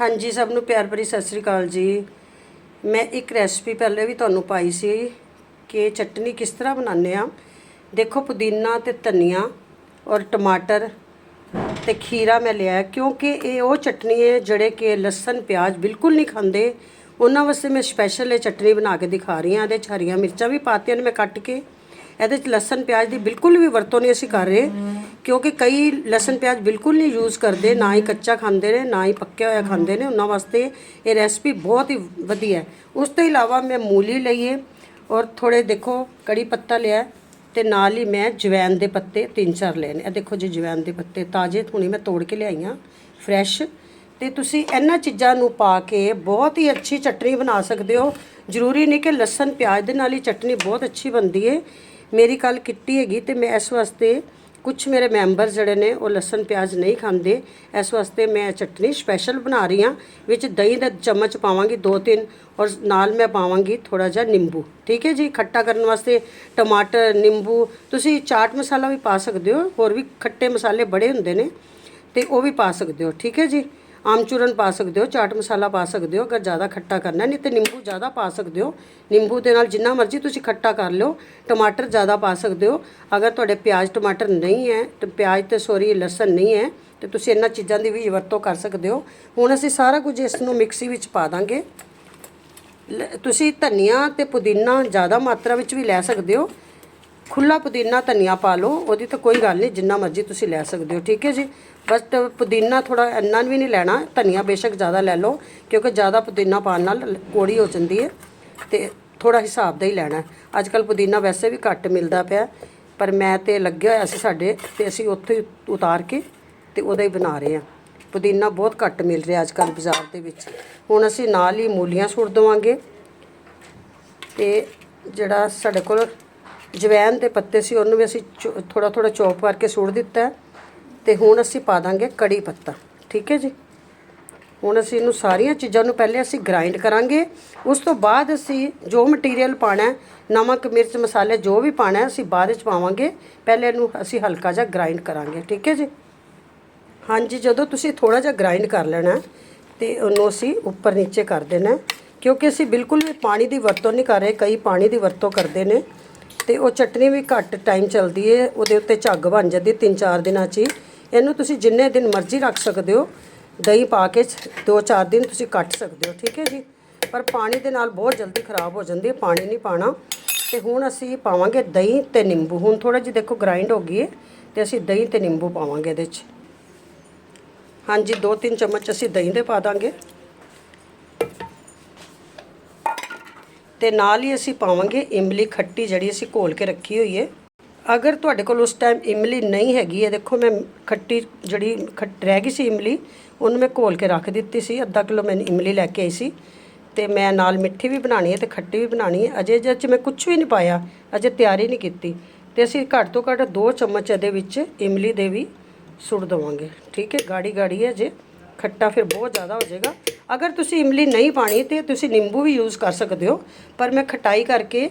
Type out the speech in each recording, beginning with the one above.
ਹਾਂਜੀ, ਸਭ ਨੂੰ ਪਿਆਰ ਭਰੀ ਸਤਿ ਸ੍ਰੀ ਅਕਾਲ ਜੀ। ਮੈਂ ਇੱਕ ਰੈਸਪੀ ਪਹਿਲੇ ਵੀ ਤੁਹਾਨੂੰ ਪਾਈ ਸੀ ਕਿ ਚਟਨੀ ਕਿਸ ਤਰ੍ਹਾਂ ਬਣਾਉਂਦੇ ਆ ਦੇਖੋ, ਪੁਦੀਨਾ ਤੇ ਧਨੀਆ ਔਰ ਟਮਾਟਰ ਤੇ ਖੀਰਾ ਮੈਂ ਲਿਆ ਕਿਉਂਕਿ ਇਹ ਉਹ ਚਟਨੀ ਹੈ ਜਿਹੜੇ ਕਿ ਲਸਣ, ਪਿਆਜ਼ ਬਿਲਕੁਲ ਨਹੀਂ ਖਾਂਦੇ। ਉਹਨਾਂ ਵਾਸਤੇ ਮੈਂ ਸਪੈਸ਼ਲ ਇਹ ਚਟਨੀ ਬਣਾ ਕੇ ਦਿਖਾ ਰਹੀ ਹਾਂ, ਇਹਦੇ 'ਚ ਹਰੀਆਂ ਮਿਰਚਾਂ ਵੀ ਪਾਤੀਆਂ ਨੇ ਮੈਂ ਕੱਟ ਕੇ। ਇਹਦੇ 'ਚ ਲਸਣ ਪਿਆਜ਼ ਦੀ ਬਿਲਕੁਲ ਵੀ ਵਰਤੋਂ ਨਹੀਂ ਅਸੀਂ ਕਰ ਰਹੇ, ਕਿਉਂਕਿ ਕਈ ਲਸਣ ਪਿਆਜ਼ ਬਿਲਕੁਲ ਨਹੀਂ ਯੂਜ਼ ਕਰਦੇ, ਨਾ ਹੀ ਕੱਚਾ ਖਾਂਦੇ ਨੇ, ਨਾ ਹੀ ਪੱਕਿਆ ਹੋਇਆ ਖਾਂਦੇ ਨੇ, ਉਹਨਾਂ ਵਾਸਤੇ ਇਹ ਰੈਸਪੀ ਬਹੁਤ ਹੀ ਵਧੀਆ ਹੈ। ਉਸ ਤੋਂ ਇਲਾਵਾ ਮੈਂ ਮੂਲੀ ਲਈਏ ਔਰ ਥੋੜੇ ਦੇਖੋ ਕੜੀ ਪੱਤਾ ਲਿਆ ਹੈ, ਤੇ ਨਾਲ ਹੀ ਮੈਂ ਜਵੈਨ ਦੇ ਪੱਤੇ ਤਿੰਨ ਚਾਰ ਲਏ ਨੇ। ਇਹ ਦੇਖੋ ਜੀ ਜਵੈਨ ਦੇ ਪੱਤੇ, ਤਾਜ਼ੇ ਹੁਣੀ ਮੈਂ ਤੋੜ ਕੇ ਲਿਆਈਆਂ ਫਰੈਸ਼ ਤੇ ਤੁਸੀਂ ਇਹਨਾਂ ਚੀਜ਼ਾਂ ਨੂੰ ਪਾ ਕੇ ਬਹੁਤ ਹੀ ਅੱਛੀ ਚਟਨੀ ਬਣਾ ਸਕਦੇ ਹੋ। ਜ਼ਰੂਰੀ ਨਹੀਂ ਕਿ ਲਸਣ ਪਿਆਜ਼ ਦੇ ਨਾਲ ਹੀ ਚਟਨੀ ਬਹੁਤ ਅੱਛੀ ਬਣਦੀ ਹੈ ਮੇਰੀ ਕੱਲ ਕਿੱਟੀ ਹੈਗੀ ਤੇ ਮੈਂ ਇਸ ਵਾਸਤੇ ਕੁਝ ਮੇਰੇ ਮੈਂਬਰ ਜਿਹੜੇ ਨੇ ਉਹ ਲਸਣ ਪਿਆਜ਼ ਨਹੀਂ ਖਾਂਦੇ। ਇਸ ਵਾਸਤੇ ਮੈਂ ਚਟਨੀ ਸਪੈਸ਼ਲ ਬਣਾ ਰਹੀ ਹਾਂ, ਵਿੱਚ ਦਹੀਂ ਦਾ ਚਮਚ ਪਾਵਾਂਗੀ ਦੋ ਤਿੰਨ ਔਰ ਨਾਲ ਮੈਂ ਪਾਵਾਂਗੀ ਥੋੜਾ ਜਿਹਾ ਨਿੰਬੂ। ਠੀਕ ਹੈ ਜੀ? ਖੱਟਾ ਕਰਨ ਵਾਸਤੇ ਟਮਾਟਰ, ਨਿੰਬੂ, ਤੁਸੀਂ ਚਾਟ ਮਸਾਲਾ ਵੀ ਪਾ ਸਕਦੇ ਹੋ, ਹੋਰ ਵੀ ਖੱਟੇ ਮਸਾਲੇ ਬੜੇ ਹੁੰਦੇ ਨੇ ਤੇ ਉਹ ਵੀ ਪਾ ਸਕਦੇ ਹੋ। ਠੀਕ ਹੈ ਜੀ? ਆਮਚੂਰਨ ਪਾ ਸਕਦੇ ਹੋ, ਚਾਟ ਮਸਾਲਾ ਪਾ ਸਕਦੇ ਹੋ, ਅਗਰ ਜ਼ਿਆਦਾ ਖੱਟਾ ਕਰਨਾ ਨਹੀਂ ਤੇ ਨਿੰਬੂ ਜ਼ਿਆਦਾ ਪਾ ਸਕਦੇ ਹੋ। ਨਿੰਬੂ ਦੇ ਨਾਲ ਜਿੰਨਾ ਮਰਜ਼ੀ ਤੁਸੀਂ ਖੱਟਾ ਕਰ ਲਿਓ, ਟਮਾਟਰ ਜ਼ਿਆਦਾ ਪਾ ਸਕਦੇ ਹੋ। ਅਗਰ ਤੁਹਾਡੇ ਪਿਆਜ਼ ਟਮਾਟਰ ਨਹੀਂ ਹੈ, ਤੇ ਪਿਆਜ਼ ਤੇ ਸੋਰੀ ਲਸਣ ਨਹੀਂ ਹੈ, ਤੇ ਤੁਸੀਂ ਇਹਨਾਂ ਚੀਜ਼ਾਂ ਦੀ ਵੀ ਵਰਤੋਂ ਕਰ ਸਕਦੇ ਹੋ। ਹੁਣ ਅਸੀਂ ਸਾਰਾ ਕੁਝ ਇਸ ਨੂੰ ਮਿਕਸੀ ਵਿੱਚ ਪਾ ਦਾਂਗੇ। ਲ- ਤੁਸੀਂ ਧਨੀਆ ਤੇ ਪੁਦੀਨਾ ਜ਼ਿਆਦਾ ਮਾਤਰਾ ਵਿੱਚ ਵੀ ਲੈ ਸਕਦੇ ਹੋ। ਖੁੱਲਾ ਪੁਦੀਨਾ ਧਨੀਆ ਪਾ ਲਓ, ਉਹਦੀ ਤਾਂ ਕੋਈ ਗੱਲ ਨਹੀਂ, ਜਿੰਨਾ ਮਰਜ਼ੀ ਤੁਸੀਂ ਲੈ ਸਕਦੇ ਹੋ, ਠੀਕ ਹੈ ਜੀ? ਬਸ ਪੁਦੀਨਾ ਥੋੜਾ ਇੰਨਾ ਵੀ ਨਹੀਂ ਲੈਣਾ, ਧਨੀਆ ਬੇਸ਼ੱਕ ਜ਼ਿਆਦਾ ਲੈ ਲਓ, ਕਿਉਂਕਿ ਜ਼ਿਆਦਾ ਪੁਦੀਨਾ ਪਾਉਣ ਨਾਲ ਕੋੜੀ ਹੋ ਜਾਂਦੀ ਹੈ ਤੇ ਥੋੜਾ ਹਿਸਾਬ ਦਾ ਹੀ ਲੈਣਾ ਅੱਜ ਕੱਲ ਪੁਦੀਨਾ ਵੈਸੇ ਵੀ ਘੱਟ ਮਿਲਦਾ ਪਿਆ, ਪਰ ਮੈਂ ਤੇ ਲੱਗਿਆ ਹੋਇਆ ਸੀ ਸਾਡੇ ਤੇ ਅਸੀਂ ਉੱਥੇ ਉਤਾਰ ਕੇ ਤੇ ਉਹਦਾ ਹੀ ਬਣਾ ਰਹੇ ਹਾਂ। ਪੁਦੀਨਾ ਬਹੁਤ ਘੱਟ ਮਿਲ ਰਿਹਾ ਅੱਜ ਕੱਲ ਬਾਜ਼ਾਰ ਦੇ ਵਿੱਚ। ਹੁਣ ਅਸੀਂ ਨਾਲ ਹੀ ਮੂਲੀਆਂ ਸੁੱਟ ਦੇਵਾਂਗੇ ਤੇ ਜਿਹੜਾ ਸਾਡੇ ਕੋਲ ਜਵੈਨ ਦੇ ਪੱਤੇ ਸੀ ਉਹਨੂੰ ਵੀ ਅਸੀਂ ਥੋੜਾ ਥੋੜਾ ਚੌਪ ਕਰਕੇ ਸੁੱਟ ਦਿੱਤਾ ਹੈ। ਤੇ ਹੁਣ ਅਸੀਂ ਪਾ ਦਾਂਗੇ ਕੜੀ ਪੱਤਾ। ਠੀਕ ਹੈ ਜੀ? ਹੁਣ ਅਸੀਂ ਇਹਨੂੰ ਸਾਰੀਆਂ ਚੀਜ਼ਾਂ ਨੂੰ ਪਹਿਲੇ ਅਸੀਂ ਗ੍ਰਾਈਂਡ ਕਰਾਂਗੇ। ਉਸ ਤੋਂ ਬਾਅਦ ਅਸੀਂ ਜੋ ਮਟੀਰੀਅਲ ਪਾਣਾ ਨਮਕ ਮਿਰਚ ਮਸਾਲੇ ਜੋ ਵੀ ਪਾਣਾ ਅਸੀਂ ਬਾਅਦ ਵਿੱਚ ਪਾਵਾਂਗੇ। ਪਹਿਲੇ ਇਹਨੂੰ ਅਸੀਂ ਹਲਕਾ ਜਿਹਾ ਗ੍ਰਾਈਂਡ ਕਰਾਂਗੇ। ਠੀਕ ਹੈ ਜੀ? ਹਾਂਜੀ ਜਦੋਂ ਤੁਸੀਂ ਥੋੜਾ ਜਿਹਾ ਗ੍ਰਾਈਂਡ ਕਰ ਲੈਣਾ ਹੈ, ਤੇ ਉਹਨੂੰ ਅਸੀਂ ਉੱਪਰ ਨੀਚੇ ਕਰ ਦੇਣਾ ਕਿਉਂਕਿ ਅਸੀਂ ਬਿਲਕੁਲ ਵੀ ਪਾਣੀ ਦੀ ਵਰਤੋਂ ਨਹੀਂ ਕਰ ਰਹੇ ਕਈ ਪਾਣੀ ਦੀ ਵਰਤੋਂ ਕਰਦੇ ਨੇ। ਤੇ ਉਹ ਚਟਨੀ ਵੀ ਘੱਟ ਟਾਈਮ ਚੱਲਦੀ ਹੈ ਉਹਦੇ ਉੱਤੇ ਝੱਗ ਬਣ ਜਾਂਦੀ ਤਿੰਨ ਚਾਰ ਦਿਨਾਂ 'ਚ ਹੀ। ਇਹਨੂੰ ਤੁਸੀਂ ਜਿੰਨੇ ਦਿਨ ਮਰਜ਼ੀ ਰੱਖ ਸਕਦੇ ਹੋ। ਦਹੀਂ ਪਾ ਕੇ ਦੋ ਚਾਰ ਦਿਨ ਤੁਸੀਂ ਕੱਟ ਸਕਦੇ ਹੋ, ਠੀਕ ਹੈ ਜੀ? ਪਰ ਪਾਣੀ ਦੇ ਨਾਲ ਬਹੁਤ ਜਲਦੀ ਖਰਾਬ ਹੋ ਜਾਂਦੀ ਹੈ ਪਾਣੀ ਨਹੀਂ ਪਾਣਾ। ਤੇ ਹੁਣ ਅਸੀਂ ਪਾਵਾਂਗੇ ਦਹੀਂ ਤੇ ਨਿੰਬੂ। ਹੁਣ ਥੋੜਾ ਜਿਹਾ ਦੇਖੋ ਗ੍ਰਾਈਂਡ ਹੋ ਗਈ ਹੈ ਤੇ ਅਸੀਂ ਦਹੀਂ ਤੇ ਨਿੰਬੂ ਪਾਵਾਂਗੇ ਇਹਦੇ 'ਚ। ਹਾਂਜੀ 2-3 ਚਮਚ ਅਸੀਂ ਦਹੀਂ ਦੇ ਪਾ ਦਾਂਗੇ। ਤੇ ਨਾਲ ਹੀ ਅਸੀਂ ਪਾਵਾਂਗੇ ਇਮਲੀ ਖੱਟੀ ਜਿਹੜੀ ਅਸੀਂ ਘੋਲ ਕੇ ਰੱਖੀ ਹੋਈ ਹੈ ਅਗਰ ਤੁਹਾਡੇ ਕੋਲ ਉਸ ਟਾਈਮ ਇਮਲੀ ਨਹੀਂ ਹੈਗੀ ਹੈ ਦੇਖੋ ਮੈਂ ਖੱਟੀ ਜਿਹੜੀ ਖੱਟ ਰਹਿ ਗਈ ਸੀ ਇਮਲੀ, ਉਹਨੂੰ ਮੈਂ ਘੋਲ ਕੇ ਰੱਖ ਦਿੱਤੀ ਸੀ, ਅੱਧਾ ਕਿਲੋ ਮੈਂ ਇਮਲੀ ਲੈ ਕੇ ਆਈ ਸੀ। ਤੇ ਮੈਂ ਨਾਲ ਮਿੱਠੀ ਵੀ ਬਣਾਣੀ ਹੈ ਤੇ ਖੱਟੀ ਵੀ ਬਣਾਣੀ ਹੈ ਅਜੇ ਜਦ ਚ ਮੈਂ ਕੁਝ ਵੀ ਨਹੀਂ ਪਾਇਆ, ਅਜੇ ਤਿਆਰੀ ਨਹੀਂ ਕੀਤੀ। ਤੇ ਅਸੀਂ ਘੱਟ ਤੋਂ ਘੱਟ 2 ਚਮਚ ਇਹਦੇ ਵਿੱਚ ਇਮਲੀ ਦੇ ਵੀ ਸੁੱਟ ਦਵਾਂਗੇ। ਠੀਕ ਹੈ ਗਾੜੀ ਗਾੜੀ ਹੈ ਜੇ ਖੱਟਾ ਫਿਰ ਬਹੁਤ ਜ਼ਿਆਦਾ ਹੋ ਜਾਏਗਾ। ਅਗਰ ਤੁਸੀਂ ਇਮਲੀ ਨਹੀਂ ਪਾਣੀ ਤੇ ਤੁਸੀਂ ਨਿੰਬੂ ਵੀ ਯੂਜ਼ ਕਰ ਸਕਦੇ ਹੋ ਪਰ ਮੈਂ ਖਟਾਈ ਕਰਕੇ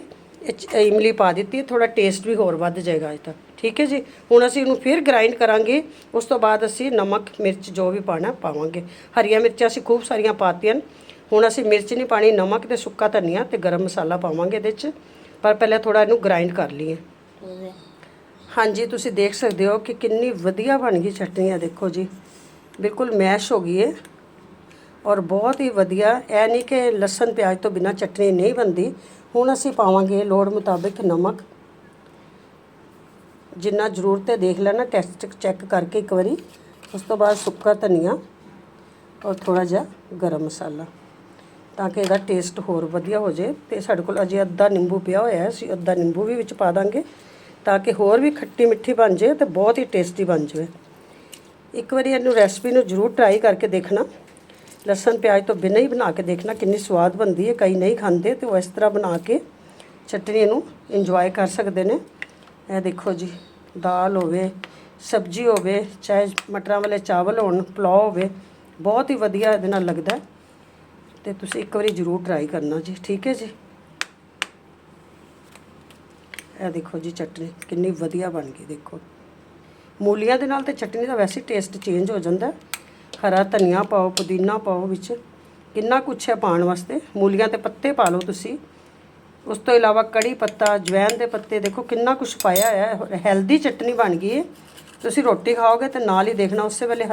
ਇਮਲੀ ਪਾ ਦਿੱਤੀ ਥੋੜਾ ਟੇਸਟ ਵੀ ਹੋਰ ਵੱਧ ਜਾਏਗਾ ਅੱਜ ਤੱਕ। ਠੀਕ ਹੈ ਜੀ? ਹੁਣ ਅਸੀਂ ਇਹਨੂੰ ਫਿਰ ਗ੍ਰਾਈਂਡ ਕਰਾਂਗੇ ਉਸ ਤੋਂ ਬਾਅਦ ਅਸੀਂ ਨਮਕ ਮਿਰਚ ਜੋ ਵੀ ਪਾਣਾ ਪਾਵਾਂਗੇ। ਹਰੀਆਂ ਮਿਰਚਾਂ ਅਸੀਂ ਖੂਬ ਸਾਰੀਆਂ ਪਾਤੀਆਂ। ਹੁਣ ਅਸੀਂ ਮਿਰਚ ਨਹੀਂ ਪਾਣੀ ਨਮਕ ਤੇ ਸੁੱਕਾ ਧਨੀਆ ਤੇ ਗਰਮ ਮਸਾਲਾ ਪਾਵਾਂਗੇ ਇਹਦੇ 'ਚ ਪਰ ਪਹਿਲਾਂ ਥੋੜਾ ਇਹਨੂੰ ਗ੍ਰਾਈਂਡ ਕਰ ਲਈਏ। ਹਾਂਜੀ ਤੁਸੀਂ ਦੇਖ ਸਕਦੇ ਹੋ ਕਿ ਕਿੰਨੀ ਵਧੀਆ ਬਣ ਗਈ ਚਟਨੀ ਆ ਦੇਖੋ ਜੀ। ਬਿਲਕੁਲ ਮੈਸ਼ ਹੋ ਗਈ ਹੈ ਔਰ ਬਹੁਤ ਹੀ ਵਧੀਆ, ਇਹ ਨਹੀਂ ਕਿ ਲਸਣ, ਪਿਆਜ਼ ਤੋਂ ਬਿਨਾ ਚਟਨੀ ਨਹੀਂ ਬਣਦੀ। ਹੁਣ ਅਸੀਂ ਪਾਵਾਂਗੇ ਲੋੜ ਮੁਤਾਬਿਕ ਨਮਕ। ਜਿੰਨਾ ਜ਼ਰੂਰਤ ਹੈ ਦੇਖ ਲੈਣਾ ਟੈਸਟ ਚੈੱਕ ਕਰਕੇ ਇੱਕ ਵਾਰੀ। ਉਸ ਤੋਂ ਬਾਅਦ ਸੁੱਕਾ ਧਨੀਆ ਔਰ ਥੋੜਾ ਜਿਹਾ ਗਰਮ ਮਸਾਲਾ, ਤਾਂ ਕਿ ਇਹਦਾ ਟੇਸਟ ਹੋਰ ਵਧੀਆ ਹੋ ਜਾਏ। ਤੇ ਸਾਡੇ ਕੋਲ ਅਜੇ ਅੱਧਾ ਨਿੰਬੂ ਪਿਆ ਹੋਇਆ ਹੈ, ਅਸੀਂ ਅੱਧਾ ਨਿੰਬੂ ਵੀ ਵਿੱਚ ਪਾ ਦਾਂਗੇ, ਤਾਂ ਕਿ ਹੋਰ ਵੀ ਖੱਟੀ ਮਿੱਠੀ ਬਣ ਜਾਏ ਤੇ ਬਹੁਤ ਹੀ ਟੇਸਟੀ ਬਣ ਜਾਵੇ। ਇੱਕ ਵਾਰੀ ਇਹਨੂੰ ਰੈਸਪੀ ਨੂੰ ਜ਼ਰੂਰ ਟਰਾਈ ਕਰਕੇ ਦੇਖਣਾ। ਲਸਣ ਪਿਆਜ਼ ਤੋਂ ਬਿਨਾਂ ਹੀ ਬਣਾ ਕੇ ਦੇਖਣਾ ਕਿੰਨੀ ਸਵਾਦ ਬਣਦੀ ਹੈ, ਕਈ ਨਹੀਂ ਖਾਂਦੇ, ਤੇ ਉਹ ਇਸ ਤਰ੍ਹਾਂ ਬਣਾ ਕੇ ਚਟਨੀ ਨੂੰ ਇੰਜੋਏ ਕਰ ਸਕਦੇ ਨੇ। ਇਹ ਦੇਖੋ ਜੀ, ਦਾਲ ਹੋਵੇ, ਸਬਜ਼ੀ ਹੋਵੇ, ਚਾਹੇ ਮਟਰਾਂ ਵਾਲੇ ਚਾਵਲ ਹੋਣ, ਪੁਲਾਓ ਹੋਵੇ, ਬਹੁਤ ਹੀ ਵਧੀਆ ਇਹਦੇ ਨਾਲ ਲੱਗਦਾ ਹੈ। ਤੇ ਤੁਸੀਂ ਇੱਕ ਵਾਰੀ ਜ਼ਰੂਰ ਟਰਾਈ ਕਰਨਾ ਜੀ, ਠੀਕ ਹੈ ਜੀ? ਇਹ ਦੇਖੋ ਜੀ ਚਟਨੀ, ਕਿੰਨੀ ਵਧੀਆ ਬਣ ਗਈ ਦੇਖੋ। ਮੂਲੀਆਂ ਦੇ ਨਾਲ ਤੇ ਚਟਨੀ ਦਾ ਵੈਸੇ ਟੇਸਟ ਚੇਂਜ ਹੋ ਜਾਂਦਾ ਹਰਾ ਧਨੀਆ ਪਾਓ, ਪੁਦੀਨਾ ਪਾਓ ਵਿੱਚ। ਕਿੰਨਾ ਕੁਛ ਹੈ ਪਾਉਣ ਵਾਸਤੇ? ਮੂਲੀਆਂ ਤੇ ਪੱਤੇ ਪਾ ਲਓ ਤੁਸੀਂ। ਉਸ ਤੋਂ ਇਲਾਵਾ ਕੜੀ ਪੱਤਾ ਜਵੈਨ ਦੇ ਪੱਤੇ, ਦੇਖੋ ਕਿੰਨਾ ਕੁਛ ਪਾਇਆ ਹੋਇਆ ਹੈ। ਹੈਲਦੀ ਚਟਨੀ ਬਣ ਗਈ ਹੈ ਤੁਸੀਂ ਰੋਟੀ ਖਾਓਗੇ ਤੇ ਨਾਲ ਹੀ ਦੇਖਣਾ, ਉਸੇ ਵੇਲੇ